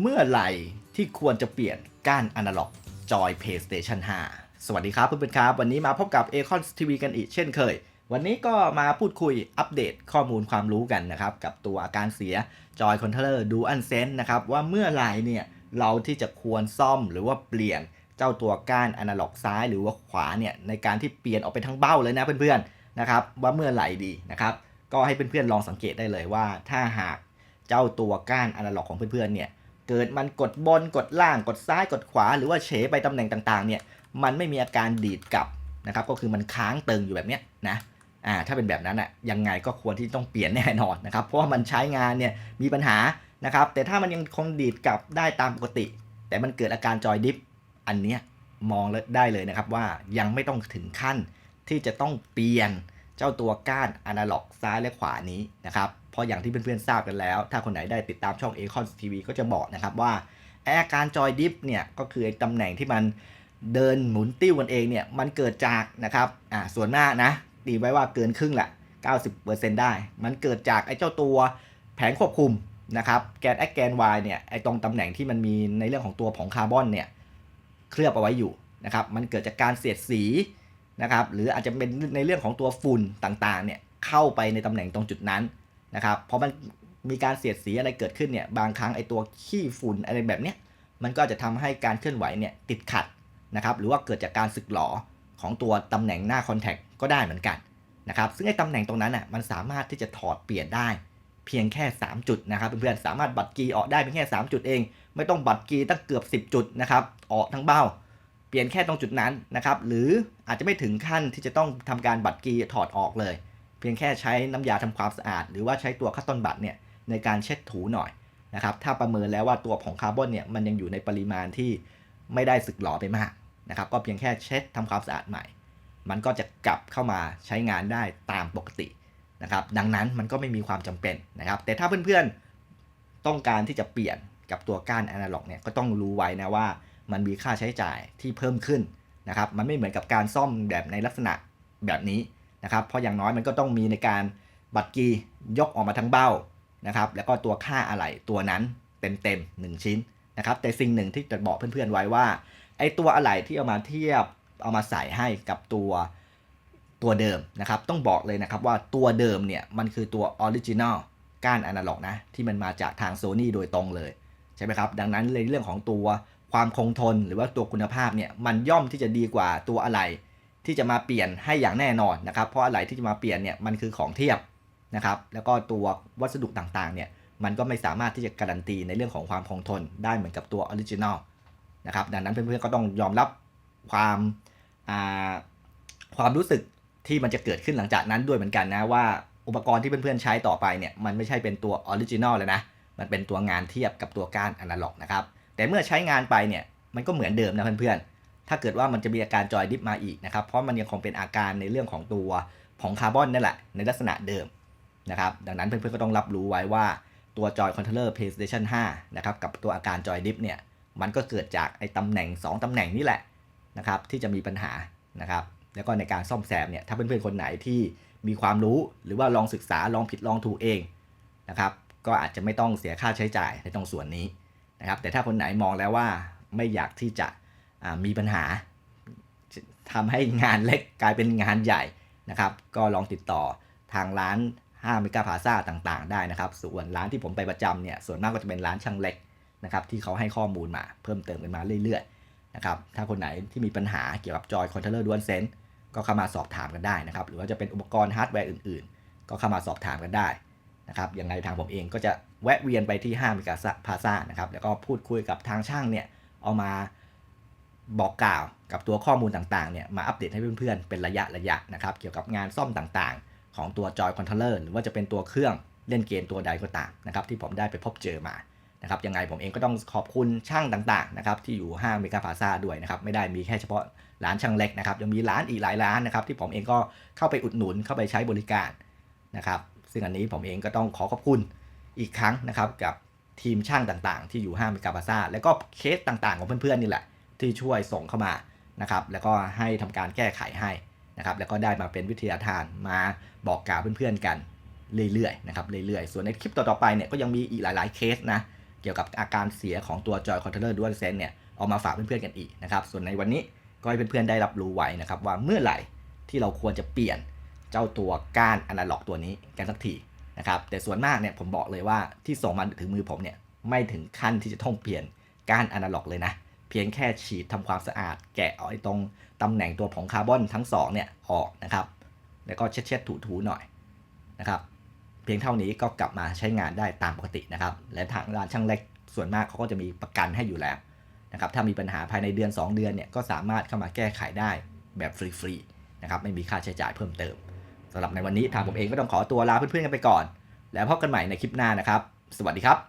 เมื่อไหร่ที่ควรจะเปลี่ยนก้านอนาล็อกจอย PlayStation 5 สวัสดีครับเพื่อนๆครับ วันนี้มาพบกับ a c o n TV กันอีกเช่นเคย วันนี้ก็มาพูดคุยอัปเดตข้อมูลความรู้กันนะครับ กับตัวอาการเสียจอยคอนโทรลเลอร์ดูอันเซนนะครับ ว่าเมื่อไหร่เนี่ย เราที่จะควรซ่อมหรือว่าเปลี่ยนเจ้าตัวก้านอนาล็อกซ้ายหรือว่าขวาเนี่ย ในการที่เปลี่ยนออกไปทั้งเบ้าเลยนะเพื่อนๆนะครับว่าเมื่อไหร่ดีนะครับก็ให้เพื่อนๆลองสังเกตได้เลยว่า ถ้าหากเจ้าตัวก้านอนาล็อกของเพื่อนๆเนี่ย เกิดมันกดบนกดล่างกดซ้ายกดขวา หรือว่าเฉไปตำแหน่งต่างๆเนี่ยมันไม่มีอาการดีดกลับนะครับก็คือมันค้างตึงอยู่แบบเนี้ยนะอ่าถ้าเป็นแบบนั้นอะยังไงก็ควรที่ต้องเปลี่ยนแน่นอนนะครับเพราะว่ามันใช้งานเนี่ยมีปัญหานะครับแต่ถ้ามันยังคงดีดกลับได้ตามปกติ แต่มันเกิดอาการจอยดิฟอันเนี้ยมองได้เลยนะครับว่ายังไม่ต้องถึงขั้นที่จะต้องเปลี่ยน เจ้าตัวก้านอนาล็อกซ้ายและขวานี้นะครับเพราะอย่างที่เพื่อนๆทราบกันแล้ว ถ้าคนไหนได้ติดตามช่อง a c o n TV ก็จะบอกนะครับว่าไออาการจอยดิฟเนี่ยก็คือตำแหน่งที่มันเดินหมุนติ้วกันเองเนี่ยมันเกิดจากนะครับอ่าส่วนมานะตีไว้ว่าเกินครึ่งแหละ 90%ได้ มันเกิดจากไอ้เจ้าตัวแผงควบคุมนะครับแกน X แกน Y เนี่ยไอ้ตรงตำแหน่งที่มันมีในเรื่องของตัวของคาร์บอนเนี่ยเคลือบเอาไว้อยู่นะครับมันเกิดจากการเสียดสี นะครับหรืออาจจะเป็นในเรื่องของตัวฝุ่นต่างๆเนี่ยเข้าไปในตำแหน่งตรงจุดนั้นนะครับเพราะมันมีการเสียดสีอะไรเกิดขึ้นเนี่ยบางครั้งไอตัวขี้ฝุ่นอะไรแบบเนี้ยมันก็จะทำให้การเคลื่อนไหวเนี่ยติดขัดนะครับหรือว่าเกิดจากการสึกหรอของตัวตำแหน่งหน้าคอนแทคก็ได้เหมือนกันนะครับซึ่งไอ้ตำแหน่งตรงนั้นอะมันสามารถที่จะถอดเปลี่ยนได้ เพียงแค่ 3 จุดนะครับเพื่อนๆสามารถบัตรกีออกได้เพียงแค่ 3 จุดเอง ไม่ต้องบัตรกีตั้งเกือบ 10 จุดนะครับออกทั้งเบ้า เปลี่ยนแค่ตรงจุดนั้นนะครับ หรืออาจจะไม่ถึงขั้นที่จะต้องทำการบัตรกีถอดออกเลย เพียงแค่ใช้น้ำยาทำความสะอาด หรือว่าใช้ตัวคัตตอนบัตเนี่ยในการเช็ดถูหน่อยนะครับ ถ้าประเมินแล้วว่าตัวของคาร์บอนเนี่ยมันยังอยู่ในปริมาณที่ไม่ได้สึกหรอไปมากนะครับ ก็เพียงแค่เช็ดทำความสะอาดใหม่ มันก็จะกลับเข้ามาใช้งานได้ตามปกตินะครับ ดังนั้นมันก็ไม่มีความจำเป็นนะครับ แต่ถ้าเพื่อนๆต้องการที่จะเปลี่ยนกับตัวก้านอนาล็อกเนี่ยก็ต้องรู้ไว้นะว่า มันมีค่าใช้จ่ายที่เพิ่มขึ้นนะครับมันไม่เหมือนกับการซ่อมแบบในลักษณะแบบนี้นะครับเพราะอย่างน้อยมันก็ต้องมีในการบัตรกียกออกมาทั้งเบ้านะครับแล้วก็ตัวค่าอะไหล่ตัวนั้นเต็มๆ1ชิ้นนะครับแต่สิ่งหนึ่งที่จะบอกเพื่อนๆไว้ว่าไอ้ตัวอะไหล่ที่เอามาเทียบเอามาใส่ให้กับตัวตัวเดิมนะครับต้องบอกเลยนะครับว่าตัวเดิมเนี่ยมันคือตัวออริจินอลก้านอนาล็อกนะที่มันมาจากทางโซ n y โดยตรงเลยใช่ไหมครับดังนั้นในเรื่องของตัว ความคงทนหรือว่าตัวคุณภาพเนี่ยมันย่อมที่จะดีกว่าตัวอะไหล่ที่จะมาเปลี่ยนให้อย่างแน่นอนนะครับ เพราะอะไหล่ที่จะมาเปลี่ยนเนี่ยมันคือของเทียบนะครับ แล้วก็ตัววัสดุต่างๆเนี่ยมันก็ไม่สามารถที่จะการันตีในเรื่องของความคงทนได้เหมือนกับตัวออริจินอลนะครับดังนั้นเพื่อนๆก็ต้องยอมรับความความรู้สึกที่มันจะเกิดขึ้นหลังจากนั้นด้วยเหมือนกันนะว่าอุปกรณ์ที่เพื่อนๆใช้ต่อไปเนี่ยมันไม่ใช่เป็นตัวออริจินอลเลยนะมันเป็นตัวงานเทียบกับตัวก้านอนาล็อกนะครับ แต่เมื่อใช้งานไปเนี่ยมันก็เหมือนเดิมนะเพื่อนๆ ถ้าเกิดว่ามันจะมีอาการจอยดิฟมาอีกนะครับ เพราะมันยังคงเป็นอาการในเรื่องของตัวของคาร์บอนนั่นแหละ ในลักษณะเดิมนะครับ ดังนั้นเพื่อนๆ ก็ต้องรับรู้ไว้ว่าตัวจอยคอนโทรลเลอร์ PlayStation 5 นะครับ กับตัวอาการจอยดิฟเนี่ย มันก็เกิดจากไอ้ตำแหน่ง 2 ตำแหน่งนี่แหละนะครับ ที่จะมีปัญหานะครับ แล้วก็ในการซ่อมแซมเนี่ย ถ้าเพื่อนๆ คนไหนที่มีความรู้หรือว่าลองศึกษาลองผิดลองถูกเองนะครับ ก็อาจจะไม่ต้องเสียค่าใช้จ่ายในตรงส่วนนี้ นะครับแต่ถ้าคนไหนมองแล้วว่าไม่อยากที่จะมีปัญหาทำให้งานเล็กกลายเป็นงานใหญ่นะครับ ก็ลองติดต่อทางร้าน5เมกาพาซาต่างๆ ได้นะครับ ส่วนร้านที่ผมไปประจำเนี่ยส่วนมากก็จะเป็นร้านช่างเล็กนะครับที่เขาให้ข้อมูลมาเพิ่มเติมกันมาเรื่อยๆนะครับถ้าคนไหนที่มีปัญหาเกี่ยวกับจอยคอนโทรลเลอร์ดวนเซนก็เข้ามาสอบถามกันได้นะครับ หรือว่าจะเป็นอุปกรณ์ฮาร์ดแวร์อื่นๆ ก็เข้ามาสอบถามกันได้นะครับยังไงทางผมเองก็จะ แวะเวียนไปที่ห้างมิกาพาซานะครับแล้วก็พูดคุยกับทางช่างเนี่ยเอามาบอกกล่าวกับตัวข้อมูลต่างๆเนี่ยมาอัปเดตให้เพื่อนๆเป็นระยะระยะนะครับเกี่ยวกับงานซ่อมต่างๆ ของตัวจอยคอนโทรลเลอร์หรือว่าจะเป็นตัวเครื่องเล่นเกมตัวใดก็ตามนะครับที่ผมได้ไปพบเจอมานะครับยังไงผมเองก็ต้องขอบคุณช่างต่างๆนะครับที่อยู่ห้างเมกาพาซาด้วยนะครับไม่ได้มีแค่เฉพาะร้านช่างเล็กนะครับยังมีร้านอีกหลายร้านนะครับที่ผมเองก็เข้าไปอุดหนุนเข้าไปใช้บริการนะครับซึ่งอันนี้ผมเองก็ต้องขอขอบคุณ อีกครั้งนะครับกับทีมช่างต่างๆ ที่อยู่ห้างมิกาบาซ่าแล้วก็เคสต่างๆ ของเพื่อนๆนี่แหละ ที่ช่วยส่งเข้ามานะครับแล้วก็ให้ทำการแก้ไขให้นะครับแล้วก็ได้มาเป็นวิทยาทานมาบอกกล่าวเพื่อนๆกันเรื่อยๆนะครับเรื่อยๆ ส่วนในคลิปต่อๆไปเนี่ยก็ยังมีอีกหลายๆเคสนะเกี่ยวกับอาการเสียของตัว Joy Controller DualSense เนี่ยเอามาฝากเพื่อนๆกันอีกนะครับส่วนในวันนี้ก็ให้เพื่อนๆได้รับรู้ไว้นะครับว่าเมื่อไหร่ที่เราควรจะเปลี่ยนเจ้าตัวก้านอนาล็อกตัวนี้กันสักที นะครับแต่ส่วนมากเนี่ยผมบอกเลยว่าที่ส่งมาถึงมือผมเนี่ยไม่ถึงขั้นที่จะต้องเปลี่ยนก้านอนาล็อกเลยนะ เพียงแค่ฉีดทำความสะอาด แกะเอาไอ้ตรงตำแหน่งตัวผงคาร์บอนทั้งสองเนี่ยออกนะครับ แล้วก็เช็ดๆถูๆหน่อยนะครับเพียงเท่านี้ก็กลับมาใช้งานได้ตามปกตินะครับ และทางร้านช่างเล็กส่วนมากเขาก็จะมีประกันให้อยู่แล้วนะครับถ้ามีปัญหาภายในเดือน 2 เดือนเนี่ยก็สามารถเข้ามาแก้ไขได้แบบฟรีๆนะครับไม่มีค่าใช้จ่ายเพิ่มเติม สำหรับในวันนี้ทางผมเองก็ต้องขอตัวลาเพื่อนๆกันไปก่อน แล้วพบกันใหม่ในคลิปหน้านะครับ สวัสดีครับ